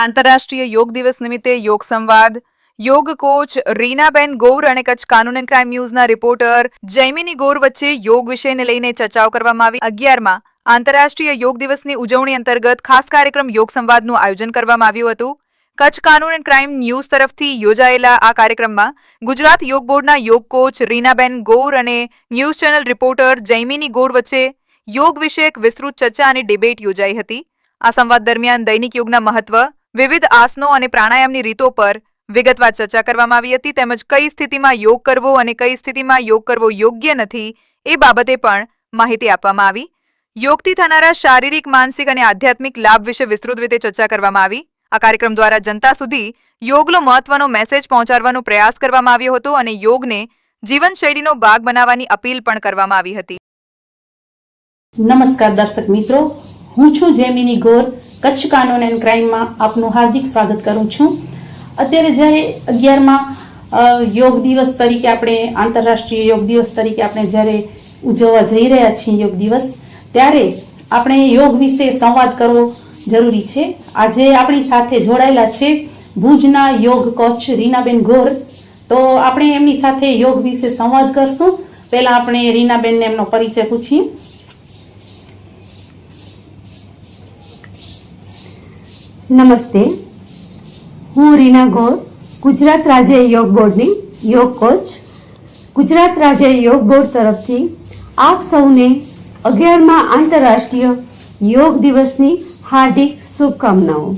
આંતરરાષ્ટ્રીય યોગ દિવસ નિમિત્તે યોગ સંવાદ. યોગ કોચ રીનાબેન ગૌર અને કચ્છ કાનૂન એન્ડ ક્રાઇમ ન્યૂઝના રિપોર્ટર જૈમિની ગૌર વચ્ચે યોગ વિષયને લઈને ચર્ચાઓ કરવામાં આવી. અગિયારમાં આંતરરાષ્ટ્રીય યોગ દિવસની ઉજવણી અંતર્ગત ખાસ કાર્યક્રમ યોગ સંવાદનું આયોજન કરવામાં આવ્યું હતું. કચ્છ કાનૂન એન્ડ ક્રાઇમ ન્યૂઝ તરફથી યોજાયેલા આ કાર્યક્રમમાં ગુજરાત યોગ બોર્ડના યોગ કોચ રીનાબેન ગૌર અને news channel reporter Jaimini Gaur વચ્ચે યોગ વિષયક વિસ્તૃત ચર્ચા અને ડિબેટ યોજાઈ હતી. આ સંવાદ દરમિયાન દૈનિક યોગના મહત્વ વિવિધ આસનો અને પ્રાણાયામની રીતો પર વિગતવાર ચર્ચા કરવામાં આવી હતી. તેમજ કઈ સ્થિતિમાં યોગ કરવો અને કઈ સ્થિતિમાં યોગ કરવો યોગ્ય નથી એ બાબતે પણ માહિતી આપવામાં આવી. યોગથી થનારા શારીરિક, માનસિક અને આધ્યાત્મિક લાભ વિશે વિસ્તૃત રીતે ચર્ચા કરવામાં આવી. આ કાર્યક્રમ દ્વારા જનતા સુધી યોગનો મહત્વનો મેસેજ પહોંચાડવાનો પ્રયાસ કરવામાં આવ્યો હતો અને યોગને જીવનશૈલીનો ભાગ બનાવવાની અપીલ પણ કરવામાં આવી હતી. નમસ્કાર દર્શક મિત્રો, હું છું જેમિની ગોર. કચ્છ કાનૂન એન્ડ ક્રાઇમમાં આપનું હાર્દિક સ્વાગત કરું છું. અત્યારે જ્યારે અગિયારમાં યોગ દિવસ તરીકે આપણે, આંતરરાષ્ટ્રીય યોગ દિવસ તરીકે આપણે જ્યારે ઉજવવા જઈ રહ્યા છીએ યોગ દિવસ, ત્યારે આપણે યોગ વિશે સંવાદ કરવો જરૂરી છે. આજે આપણી સાથે જોડાયેલા છે ભુજના યોગ કોચ રીનાબેન ગોર. તો આપણે એમની સાથે યોગ વિશે સંવાદ કરશું. પહેલાં આપણે રીનાબેનને એમનો પરિચય પૂછીએ. નમસ્તે. હું રીના ગોર, ગુજરાત રાજ્ય યોગ બોર્ડની યોગ કોચ. ગુજરાત રાજ્ય યોગ બોર્ડ તરફથી આપ સૌને અગિયારમાં આંતરરાષ્ટ્રીય યોગ દિવસની હાર્દિક શુભકામનાઓ.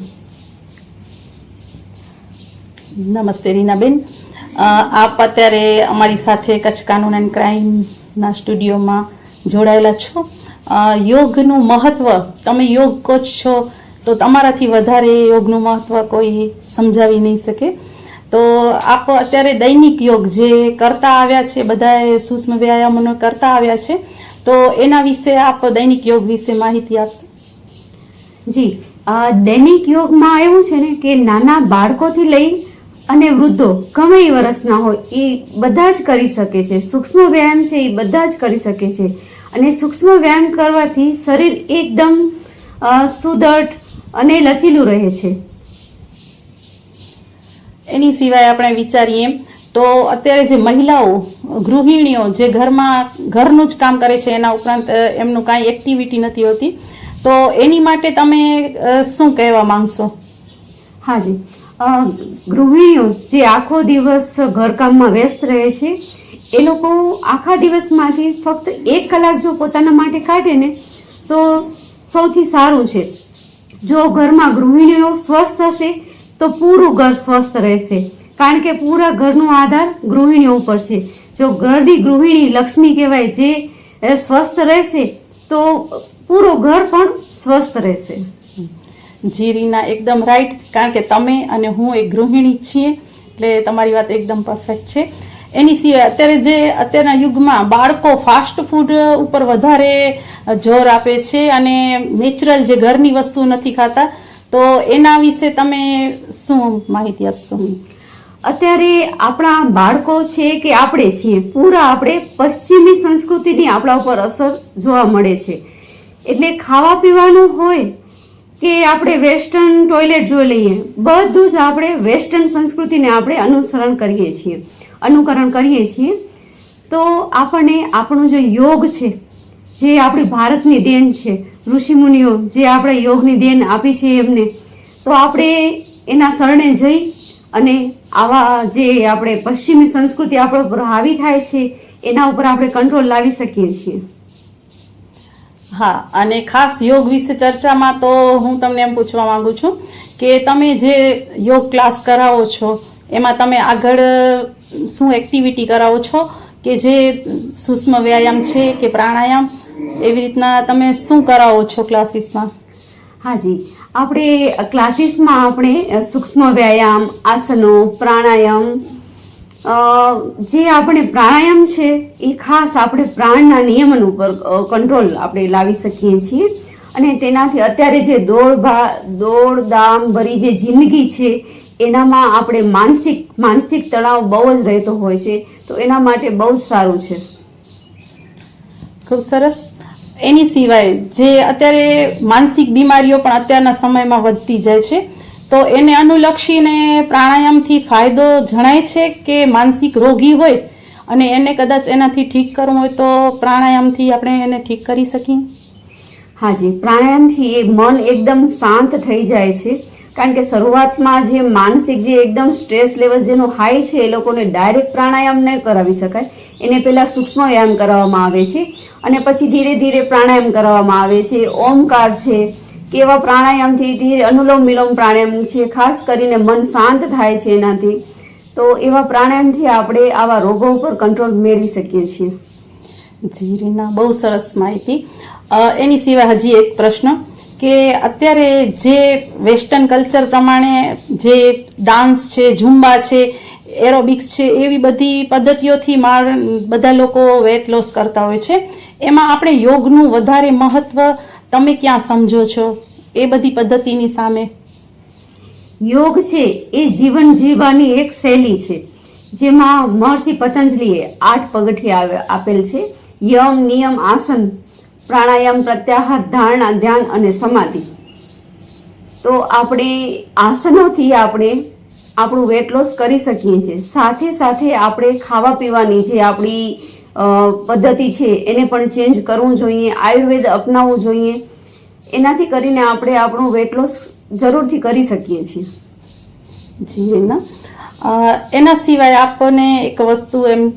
નમસ્તે રીનાબેન. આપ અત્યારે અમારી સાથે કચ્છ કાનૂન એન્ડ ક્રાઇમના સ્ટુડિયોમાં જોડાયેલા છો. યોગનું મહત્ત્વ તમે યોગ કોચ છો તો તમારાથી વધારે યોગનું મહત્ત્વ કોઈ સમજાવી નહીં શકે. તો આપ અત્યારે દૈનિક યોગ જે કરતા આવ્યા છે, બધાએ સૂક્ષ્મ વ્યાયામોને કરતા આવ્યા છે, તો એના વિશે આપ દૈનિક યોગ વિશે માહિતી આપશો? જી દૈનિક યોગમાં એવું છે ને કે નાના બાળકોથી લઈ અને વૃદ્ધો, ગમે એ વર્ષના હોય, એ બધા જ કરી શકે છે. સૂક્ષ્મ વ્યાયામ છે, એ બધા જ કરી શકે છે. અને સૂક્ષ્મ વ્યાયામ કરવાથી શરીર એકદમ સુદૃઢ અને લચીલું રહે છે. એની સિવાય આપણે વિચારીએ તો અત્યારે જે મહિલાઓ ગૃહિણીઓ જે ઘરમાં ઘરનું જ કામ કરે છે એના ઉપરાંત એમનું કાંઈ એક્ટિવિટી નથી હોતી તો એની માટે તમે શું કહેવા માંગશો? હાજી ગૃહિણીઓ જે આખો દિવસ ઘરકામમાં વ્યસ્ત રહે છે એ લોકો આખા દિવસમાંથી ફક્ત એક કલાક જો પોતાના માટે કાઢે ને તો સૌથી સારું છે. જો ઘરમાં ગૃહિણીઓ સ્વસ્થ હશે, તો પૂરું ઘર સ્વસ્થ રહેશે. કારણ કે પૂરા ઘરનો આધાર ગૃહિણીઓ ઉપર છે. જો ઘરની ગૃહિણી લક્ષ્મી કહેવાય જે સ્વસ્થ રહેશે, તો પૂરું ઘર પણ સ્વસ્થ રહેશે. જીરીના એકદમ રાઈટ કારણ કે તમે અને હું એક ગૃહિણી છીએ, એટલે તમારી વાત એકદમ પરફેક્ટ છે. એની સિવાય અત્યારે જે અત્યારના યુગમાં બાળકો ફાસ્ટ ફૂડ ઉપર વધારે જોર આપે છે અને નેચરલ જે ઘરની વસ્તુ નથી ખાતા, તો એના વિશે તમે શું માહિતી આપશો? અત્યારે આપણા બાળકો છે કે આપણે છીએ, પૂરા આપણે પશ્ચિમી સંસ્કૃતિની આપણા ઉપર અસર જોવા મળે છે. એટલે ખાવા પીવાનું હોય કે આપણે વેસ્ટર્ન ટોયલેટ જોઈ લઈએ, બધું જ આપણે વેસ્ટર્ન સંસ્કૃતિને આપણે અનુસરણ કરીએ છીએ. અનુકરણ કરીએ છીએ. તો આપણને આપણો જે યોગ છે, જે આપણી ભારતની દેન છે, ઋષિમુનિઓ જે આપણે યોગની દેન આપી છે એમને, તો આપણે એના શરણે જઈ અને આવા જે આપણે પશ્ચિમી સંસ્કૃતિ આપણા ઉપર હાવી થાય છે, એના ઉપર આપણે કંટ્રોલ લાવી શકીએ છીએ. હા, અને ખાસ યોગ વિશે ચર્ચામાં તો હું તમને એમ પૂછવા માંગુ છું કે તમે જે યોગ ક્લાસ કરાવો છો, એમાં તમે આગળ શું એક્ટિવિટી કરાવો છો? કે જે સૂક્ષ્મ વ્યાયામ છે કે પ્રાણાયામ? એવી રીતના તમે શું કરાવો છો ક્લાસીસમાં? હાજી. આપણે ક્લાસીસમાં આપણે સૂક્ષ્મ વ્યાયામ, આસનો, પ્રાણાયામ જે આપણે પ્રાણાયામ છે, એ ખાસ આપણે પ્રાણના નિયમન ઉપર કંટ્રોલ આપણે લાવી શકીએ છીએ. અને તેનાથી અત્યારે જે દોડ ભા દોડ દામ ભરી જે જિંદગી છે એનામાં આપણે માનસિક માનસિક તણાવ બહુ જ રહેતો હોય છે તો એના માટે બહુ જ સારું છે. ખૂબ સરસ. એની સિવાય જે અત્યારે માનસિક બીમારીઓ પણ અત્યારના સમયમાં વધતી જાય છે તો એને અનુલક્ષીને પ્રાણાયામથી ફાયદો જણાય છે કે માનસિક રોગી હોય અને એને કદાચ એનાથી ઠીક કરવું હોય તો પ્રાણાયામથી આપણે એને ઠીક કરી શકીએ? હાજી પ્રાણાયામથી એ મન એકદમ શાંત થઈ જાય છે કારણ કે શરૂઆતમાં જે માનસિક જે એકદમ સ્ટ્રેસ લેવલ જેનો હાઈ છે, એ લોકોને ડાયરેક્ટ પ્રાણાયામ ન કરાવી શકાય. એને પહેલાં સૂક્ષ્મ વ્યાયામ કરાવવામાં આવે છે અને પછી ધીરે ધીરે પ્રાણાયામ કરાવવામાં આવે છે. ઓમકાર છે કે એવા પ્રાણાયામથી ધીરે અનુલોમ વિલોમ પ્રાણાયામ છે, ખાસ કરીને મન શાંત થાય છે એનાથી. તો એવા પ્રાણાયામથી આપણે આવા રોગો ઉપર કંટ્રોલ મેળવી શકીએ છીએ. જી રીના બહુ સરસ માહિતી. એની સિવાય હજી એક પ્રશ્ન કે અત્યારે જે વેસ્ટર્ન કલ્ચર પ્રમાણે જે ડાન્સ છે, ઝુંબા છે, એરોબિક્સ છે, એવી બધી પદ્ધતિઓથી માર, બધા લોકો વેટ લોસ કરતા હોય છે. એમાં આપણે યોગનું વધારે મહત્વ તમે ક્યાં સમજો છો? એ બધી પદ્ધતિની સામે. યોગ છે, એ જીવન જીવવાની એક શૈલી છે. જેમાં મહર્ષિ પતંજલિએ આઠ પગથિયા આપેલ છે. યમ નિયમ, આસન, પ્રાણાયામ, પ્રત્યાહાર, ધારણા, ધ્યાન અને સમાધિ. તો આપણે આસનોથી આપણે આપણું વેટ લોસ કરી શકીએ છીએ. સાથે સાથે આપણે ખાવા પીવાની જે આપણી પદ્ધતિ છે, એને પણ ચેન્જ કરવું જોઈએ, આયુર્વેદ અપનાવવું જોઈએ. એનાથી કરીને આપણે આપણું વેટ લોસ જરૂરથી કરી શકીએ છીએ. જી, એના. એના સિવાય આપણને એક વસ્તુ એમ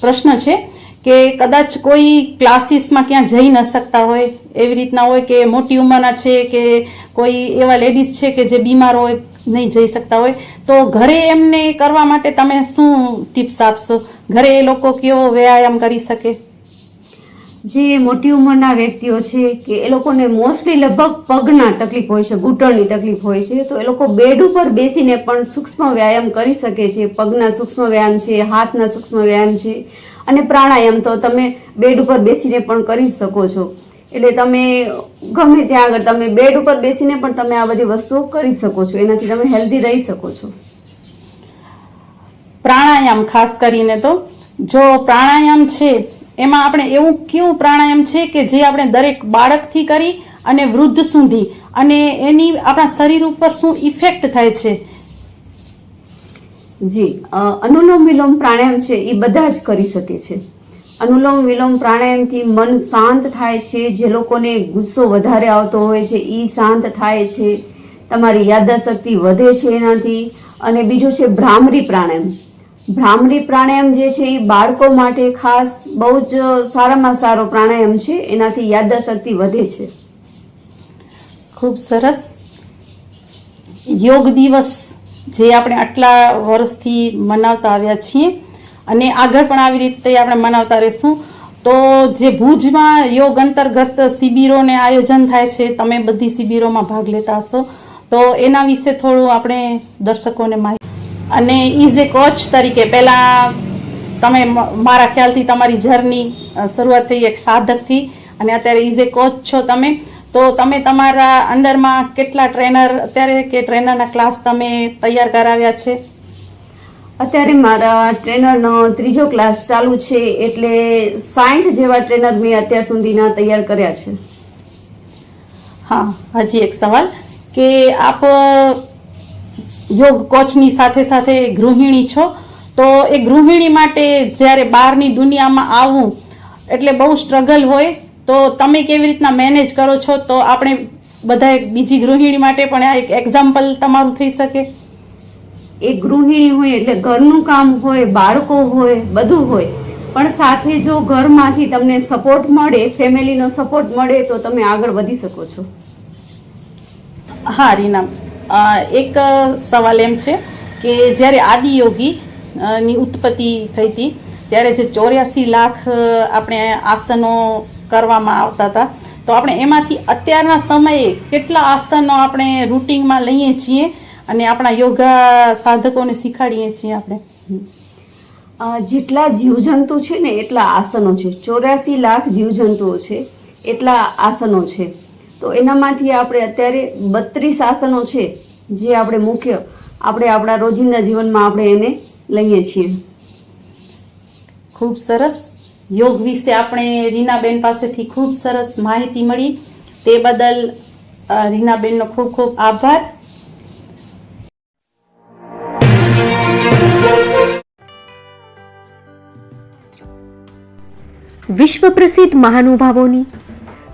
પ્રશ્ન છે કે કદાચ કોઈ ક્લાસીસમાં ક્યાં જઈ ન શકતા હોય, એવી રીતના હોય કે મોટી ઉંમરના છે કે કોઈ એવા લેડીઝ છે કે જે બીમાર હોય, નહીં જઈ શકતા હોય. તો ઘરે એમને કરવા માટે તમે શું ટિપ્સ આપશો? ઘરે એ લોકો કેવો વ્યાયામ કરી શકે? જે મોટી ઉંમરના વ્યક્તિઓ છે કે એ લોકોને મોસ્ટલી લગભગ પગના તકલીફ હોય છે, ઘૂંટણની તકલીફ હોય છે, તો એ લોકો બેડ ઉપર બેસીને પણ સૂક્ષ્મ વ્યાયામ કરી શકે છે. પગના સૂક્ષ્મ વ્યાયામ છે, હાથના સૂક્ષ્મ વ્યાયામ છે અને પ્રાણાયામ તો તમે બેડ ઉપર બેસીને પણ કરી શકો છો. એટલે તમે ગમે ત્યાં આગળ તમે બેડ ઉપર બેસીને પણ તમે આ બધી વસ્તુઓ કરી શકો છો. એનાથી તમે હેલ્ધી રહી શકો છો. પ્રાણાયામ ખાસ કરીને તો જો પ્રાણાયામ છે એમાં આપણે એવું કયું પ્રાણાયામ છે કે જે આપણે દરેક બાળકથી કરી અને વૃદ્ધ સુધી? અને એની આપણા શરીર ઉપર શું ઇફેક્ટ થાય છે? જી અનુલોમ વિલોમ પ્રાણાયામ છે, એ બધા જ કરી શકે છે. અનુલોમ વિલોમ પ્રાણાયામથી મન શાંત થાય છે, જે લોકોને ગુસ્સો વધારે આવતો હોય છે એ શાંત થાય છે. તમારી યાદાશક્તિ વધે છે એનાથી. અને બીજું છે ભ્રામરી પ્રાણાયામ. ભ્રામરી પ્રાણાયામ જે છે એ બાળકો માટે ખાસ બહુ જ સારામાં સારો પ્રાણાયામ છે. એનાથી યાદાશક્તિ વધે છે. ખૂબ સરસ. યોગ દિવસ જે આપણે આટલા વર્ષથી મનાવતા આવ્યા છીએ અને આગળ પણ આવી રીતે આપણે મનાવતા રહીશું. તો જે ભુજમાં યોગ અંતર્ગત શિબિરોને આયોજન થાય છે, તમે બધી શિબિરોમાં ભાગ લેતા હશો. તો એના વિશે થોડું આપણે દર્શકોને માહિતી અને ઇઝ એ કોચ તરીકે પહેલાં તમે મારા ખ્યાલથી તમારી જર્ની શરૂઆત થઈ એક સાધકથી અને અત્યારે ઇઝ એ કોચ છો તમે તો તમે તમારા અંડરમાં કેટલા ટ્રેનર અત્યારે કે ટ્રેનરના ક્લાસ તમે તૈયાર કરાવ્યા છે? અત્યારે મારા ટ્રેનરનો ત્રીજો ક્લાસ ચાલુ છે એટલે સાઠ જેવા ટ્રેનર મેં અત્યાર સુધીના તૈયાર કર્યા છે. હા હજી એક સવાલ કે આપ યોગ કોચની સાથે સાથે ગૃહિણી છો તો એ ગૃહિણી માટે જ્યારે બહારની દુનિયામાં આવવું એટલે બહુ સ્ટ્રગલ હોય તો તમે કેવી રીતના મેનેજ કરો છો? તો આપણે બધા બીજી ગૃહિણી માટે પણ આ એક એક્ઝામ્પલ તમારું થઈ શકે. એ ગૃહિણી હોય એટલે ઘરનું કામ હોય બાળકો હોય બધું હોય. પણ સાથે જો ઘરમાંથી તમને સપોર્ટ મળે ફેમિલીનો સપોર્ટ મળે તો તમે આગળ વધી શકો છો. હા રીના. એક સવાલ એમ છે કે જ્યારે આદિયોગી ની ઉત્પત્તિ થઈ હતી, ત્યારે જે ચોર્યાસી લાખ આપણે આસનો કરવામાં આવતા હતા, તો આપણે એમાંથી અત્યારના સમયે કેટલા આસનો આપણે રૂટિનમાં લઈએ છીએ અને આપણા યોગા સાધકોને શીખાડીએ છીએ આપણે? જેટલા જીવજંતુ છે ને એટલા આસનો છે. ચોર્યાસી લાખ જીવજંતુઓ છે, એટલા આસનો છે. તો એનામાંથી આપણે અત્યારે બત્રીસ આસનો છે જે આપણે મુખ્ય આપણે આપણા રોજિંદા જીવનમાં આપણે એને લઈએ છીએ. ખૂબ સરસ. યોગ વિશે આપણે રીનાબેન પાસેથી ખૂબ સરસ માહિતી મળી. તે બદલ રીનાબેનનો ખૂબ ખૂબ આભાર. વિશ્વ પ્રસિદ્ધ મહાનુભાવોની